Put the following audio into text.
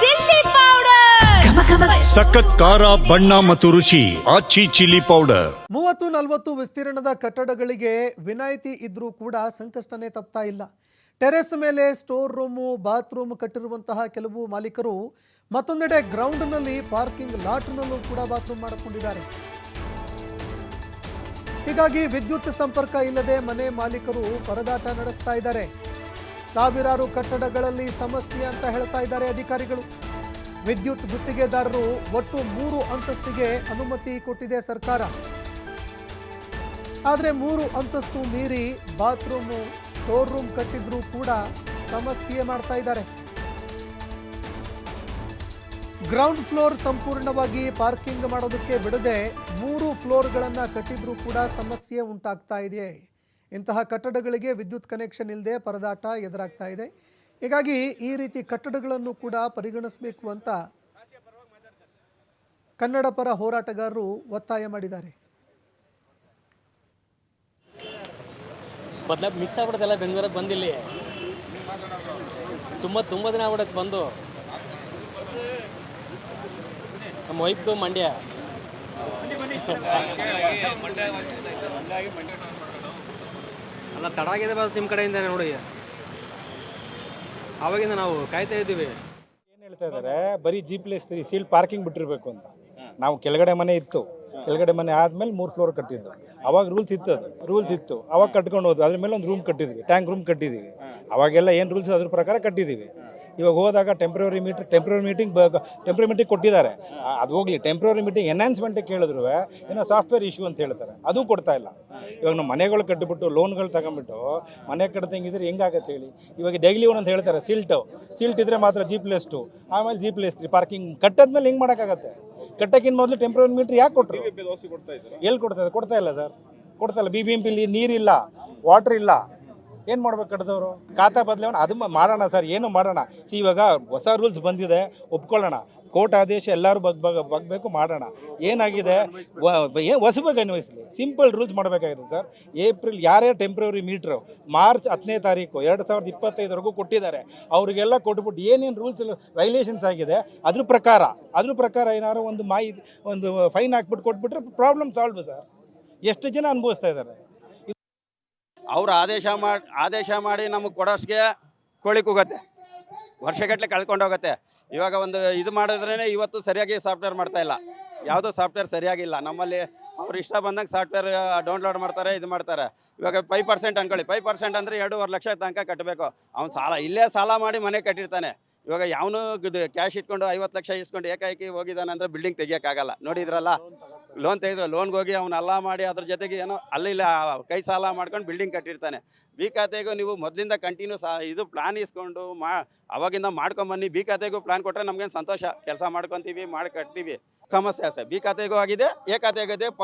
Chilli powder. ಸಖತ್ ಖಾರ ಬಣ್ಣ ಮತ್ತು ರುಚಿ ಆಚಿ ಚಿಲ್ಲಿ ಪೌಡರ್. ಮೂವತ್ತು ನಲವತ್ತು ವಿಸ್ತೀರ್ಣದ ಕಟ್ಟಡಗಳಿಗೆ ವಿನಾಯಿತಿ ಇದ್ರೂ ಕೂಡ ಸಂಕಷ್ಟನೇ ತಪ್ತಾ ಇಲ್ಲ. ಟೆರೆಸ್ ಮೇಲೆ ಸ್ಟೋರ್ ರೂಮು ಬಾತ್ರೂಮ್ ಕಟ್ಟಿರುವಂತಹ ಕೆಲವು ಮಾಲೀಕರು ಮತ್ತೊಂದೆಡೆ ಗ್ರೌಂಡ್ನಲ್ಲಿ ಪಾರ್ಕಿಂಗ್ ಲಾಟ್ನಲ್ಲೂ ಕೂಡ ಬಾತ್ರೂಮ್ ಮಾಡಿಕೊಂಡಿದ್ದಾರೆ. ಹೀಗಾಗಿ ವಿದ್ಯುತ್ ಸಂಪರ್ಕ ಇಲ್ಲದೆ ಮನೆ ಮಾಲೀಕರು ಪರದಾಟ ನಡೆಸ್ತಾ ಇದ್ದಾರೆ. ಸಾವಿರಾರು ಕಟ್ಟಡಗಳಲ್ಲಿ ಸಮಸ್ಯೆ ಅಂತ ಹೇಳ್ತಾ ಇದ್ದಾರೆ ಅಧಿಕಾರಿಗಳು. ವಿದ್ಯುತ್ ಗುತ್ತಿಗೆದಾರರು ಒಟ್ಟು ಮೂರು ಅಂತಸ್ತಿಗೆ ಅನುಮತಿ ಕೊಟ್ಟಿದೆ ಸರ್ಕಾರ. ಆದರೆ ಮೂರು ಅಂತಸ್ತು ಮೀರಿ ಬಾತ್ರೂಮು, ಸ್ಟೋರ್ ರೂಮ್ ಕಟ್ಟಿದ್ರೂ ಕೂಡ ಸಮಸ್ಯೆ ಮಾಡ್ತಾ ಇದ್ದಾರೆ. ಗ್ರೌಂಡ್ ಫ್ಲೋರ್ ಸಂಪೂರ್ಣವಾಗಿ ಪಾರ್ಕಿಂಗ್ ಮಾಡೋದಕ್ಕೆ ಬಿಡದೆ ಮೂರು ಫ್ಲೋರ್ಗಳನ್ನು ಕಟ್ಟಿದ್ರೂ ಕೂಡ ಸಮಸ್ಯೆ ಉಂಟಾಗ್ತಾ ಇದೆ. ಇಂತಹ ಕಟ್ಟಡಗಳಿಗೆ ವಿದ್ಯುತ್ ಕನೆಕ್ಷನ್ ಇಲ್ಲದೆ ಪರದಾಟ ಎದುರಾಗ್ತಾ ಇದೆ. ಹೀಗಾಗಿ ಈ ರೀತಿ ಕಟ್ಟಡಗಳನ್ನು ಕೂಡ ಪರಿಗಣಿಸಬೇಕು ಅಂತ ಕನ್ನಡ ಪರ ಹೋರಾಟಗಾರರು ಒತ್ತಾಯ ಮಾಡಿದ್ದಾರೆ. ಬದಲ ಮಿಕ್ಸ್ ಆಗ್ಬಿಡುತ್ತಲ್ಲ ಬೆಂಗಳೂರಿಗೆ ಬಂದಿಲ್ಲಿ ತುಂಬ ತುಂಬ ದಿನ ಆಗ್ಬಿಡತ್ತೆ ಬಂದು. ನಮ್ಮ ವೈಫ್ದು ಮಂಡ್ಯ. ಅಲ್ಲ, ತಡ ಆಗಿದೆ ಬಸ್ ನಿಮ್ಮ ಕಡೆಯಿಂದ ನೋಡಿ. ಅವಾಗಿಂದ ನಾವು ಕಾಯ್ತಾ ಇದ್ದೀವಿ. ಏನು ಹೇಳ್ತಾ ಇದ್ದಾರೆ ಬರೀ ಜಿ ತ್ರೀ ಸೀಲ್ ಪಾರ್ಕಿಂಗ್ ಬಿಟ್ಟಿರಬೇಕು ಅಂತ. ನಾವು ಕೆಳಗಡೆ ಮನೆ ಇತ್ತು. ಕೆಳಗಡೆ ಮನೆ ಆದಮೇಲೆ ಮೂರು ಫ್ಲೋರ್ ಕಟ್ಟಿದ್ದು. ಅವಾಗ ರೂಲ್ಸ್ ಇತ್ತು ಅದು. ರೂಲ್ಸ್ ಇತ್ತು. ಅವಾಗ ಕಟ್ಕೊಂಡು ಹೋದ್ವಿ. ಅದ್ರ ಮೇಲೆ ಒಂದು ರೂಮ್ ಕಟ್ಟಿದ್ವಿ. ಟ್ಯಾಂಕ್ ರೂಮ್ ಕಟ್ಟಿದ್ದೀವಿ. ಅವಾಗೆಲ್ಲ ಏನು ರೂಲ್ಸ್ ಅದ್ರ ಪ್ರಕಾರ ಕಟ್ಟಿದ್ದೀವಿ. ಇವಾಗ ಹೋದಾಗ temporary meeting temporary meeting temporary meeting ಕೊಟ್ಟಿದ್ದಾರೆ. ಅದು ಹೋಗ್ಲಿ. ಟೆಂಪ್ರವರಿ ಮೀಟಿಂಗ್ ಎನ್ಹಾನ್ಸ್ಮೆಂಟ್ ಕೇಳಿದ್ರು ಏನೋ ಸಾಫ್ಟ್ವೇರ್ ಇಶ್ಯೂ ಅಂತ ಹೇಳ್ತಾರೆ. ಅದು ಕೊಡ್ತಾ ಇಲ್ಲ. ಇವಾಗ ನಾವು ಮನೆಗಳು ಕಟ್ಟಿಬಿಟ್ಟು ಲೋನ್ಗಳು ತಗೊಂಬಿಟ್ಟು ಮನೆ ಕಟ್ಟದಂಗಿದ್ರೆ ಹೆಂಗಾಗತ್ತೆ ಹೇಳಿ? ಇವಾಗ ಡೈಲಿ ಒಂದೊಂದು ಹೇಳ್ತಾರೆ ಸಿಲ್ಟು ಸಿಲ್ಟ್ ಇದ್ರೆ ಮಾತ್ರ ಜಿ ಪ್ಲೇಸ್ ಟು ಆಮೇಲೆ ಜಿ ಪ್ಲೇಸ್ ತ್ರೀ ಪಾರ್ಕಿಂಗ್ ಕಟ್ಟದ್ಮೇಲೆ ಹೆಂಗೆ ಮಾಡೋಕ್ಕಾಗತ್ತೆ? ಕಟ್ಟಕ್ಕಿಂತ ಮೊದಲು ಟೆಂಪ್ರವರಿ ಮೀಟ್ರ್ ಯಾಕೆ ಕೊಟ್ಟರು ಎಲ್ಲಿ ಕೊಡ್ತಾ ಕೊಡ್ತಾ ಇಲ್ಲ ಸರ್ ಕೊಡ್ತಾ ಇಲ್ಲ. ಬಿ ಬಿ ಎಂ ಪಿಲಿ ನೀರಿಲ್ಲ ವಾಟ್ರ್ ಇಲ್ಲ. ಏನು ಮಾಡ್ಬೇಕು ಕಡ್ದವರು? ಖಾತಾ ಬದಲಾವಣೆ ಅದು ಮಾಡೋಣ ಸರ್, ಏನು ಮಾಡೋಣ ಸಿ, ಇವಾಗ ಹೊಸ ರೂಲ್ಸ್ ಬಂದಿದೆ, ಒಪ್ಕೊಳ್ಳೋಣ. ಕೋರ್ಟ್ ಆದೇಶ ಎಲ್ಲರೂ ಬಗ್ ಬಗ್ ಬಗ್ಬೇಕು, ಮಾಡೋಣ. ಏನಾಗಿದೆ? ಏನು ಹೊಸಬೇಕು ಅನ್ವಯಿಸಲಿ. ಸಿಂಪಲ್ ರೂಲ್ಸ್ ಮಾಡಬೇಕಾಗಿದೆ ಸರ್. ಏಪ್ರಿಲ್ ಯಾರ್ಯಾರು ಟೆಂಪ್ರವರಿ ಮೀಟ್ರು ಮಾರ್ಚ್ ಹತ್ತನೇ ತಾರೀಕು, ಎರಡು ಸಾವಿರದ ಇಪ್ಪತ್ತೈದವರೆಗೂ ಕೊಟ್ಟಿದ್ದಾರೆ. ಅವರಿಗೆಲ್ಲ ಕೊಟ್ಬಿಟ್ಟು ಏನೇನು ರೂಲ್ಸ್ ವೈಲೇಷನ್ಸ್ ಆಗಿದೆ, ಅದ್ರ ಪ್ರಕಾರ ಅದ್ರ ಪ್ರಕಾರ ಏನಾದ್ರು ಒಂದು ಮಾಹಿತಿ, ಒಂದು ಫೈನ್ ಹಾಕ್ಬಿಟ್ಟು ಕೊಟ್ಬಿಟ್ರೆ ಪ್ರಾಬ್ಲಮ್ ಸಾಲ್ವ್ ಸರ್. ಎಷ್ಟು ಜನ ಅನುಭವಿಸ್ತಾ ಇದ್ದಾರೆ? ಅವ್ರು ಆದೇಶ ಮಾಡಿ ಆದೇಶ ಮಾಡಿ ನಮಗೆ ಕೊಡೋಷ್ಟಿಗೆ ಕೋಳಿ ಕೂಗತ್ತೆ. ವರ್ಷಗಟ್ಟಲೆ ಕಳ್ಕೊಂಡು ಹೋಗುತ್ತೆ. ಇವಾಗ ಒಂದು ಇದು ಮಾಡಿದ್ರೇ ಇವತ್ತು ಸರಿಯಾಗಿ ಸಾಫ್ಟ್ವೇರ್ ಮಾಡ್ತಾ ಇಲ್ಲ. ಯಾವುದೋ ಸಾಫ್ಟ್ವೇರ್ ಸರಿಯಾಗಿಲ್ಲ. ನಮ್ಮಲ್ಲಿ ಅವ್ರು ಇಷ್ಟ ಬಂದಂಗೆ ಸಾಫ್ಟ್ವೇರ್ ಡೌನ್ಲೋಡ್ ಮಾಡ್ತಾರೆ, ಇದು ಮಾಡ್ತಾರೆ. ಇವಾಗ ಫೈವ್ ಪರ್ಸೆಂಟ್ ಅಂದ್ಕೊಳ್ಳಿ ಫೈವ್ ಪರ್ಸೆಂಟ್ ಅಂದರೆ ಎರಡೂವರೆ ಲಕ್ಷ ತನಕ ಕಟ್ಟಬೇಕು ಅವ್ನು ಸಾಲ, ಇಲ್ಲೇ ಸಾಲ ಮಾಡಿ ಮನೆ ಕಟ್ಟಿರ್ತಾನೆ. ಇವಾಗ ಯಾವನು ಕ್ಯಾಶ್ ಇಟ್ಕೊಂಡು ಐವತ್ತು ಲಕ್ಷ ಇಸ್ಕೊಂಡು ಏಕಾಏಕಿ ಹೋಗಿದ್ದಾನೆ ಅಂದರೆ ಬಿಲ್ಡಿಂಗ್ ತೆಗಿಯೋಕ್ಕಾಗಲ್ಲ. ನೋಡಿದ್ರಲ್ಲ? ಲೋನ್ ತೆಗೆದು ಲೋನ್ಗೆ ಹೋಗಿ ಅವ್ನು ಅಲ್ಲ ಮಾಡಿ ಅದ್ರ ಜೊತೆಗೆ ಏನೋ ಅಲ್ಲಿ ಇಲ್ಲ ಕೈ ಸಾಲ ಮಾಡ್ಕೊಂಡು ಬಿಲ್ಡಿಂಗ್ ಕಟ್ಟಿರ್ತಾನೆ. ಬಿ ಖಾತೆಗೂ ನೀವು ಮೊದಲಿಂದ ಕಂಟಿನ್ಯೂ ಸಾ ಇದು ಪ್ಲಾನ್ ಇಸ್ಕೊಂಡು ಮಾ, ಅವಾಗಿಂದ ಮಾಡ್ಕೊಂಬನ್ನಿ ಬಿ ಖಾತೆಗೂ ಪ್ಲಾನ್ ಕೊಟ್ಟರೆ ನಮ್ಗೇನು ಸಂತೋಷ. ಕೆಲಸ ಮಾಡ್ಕೊತೀವಿ, ಮಾಡಿ ಕಟ್ತೀವಿ. ಸಮಸ್ಯೆ ಸರ್ ಬಿ ಖಾತೆಗೂ ಆಗಿದೆ ಎ ಖಾತೆ ಆಗಿದೆ.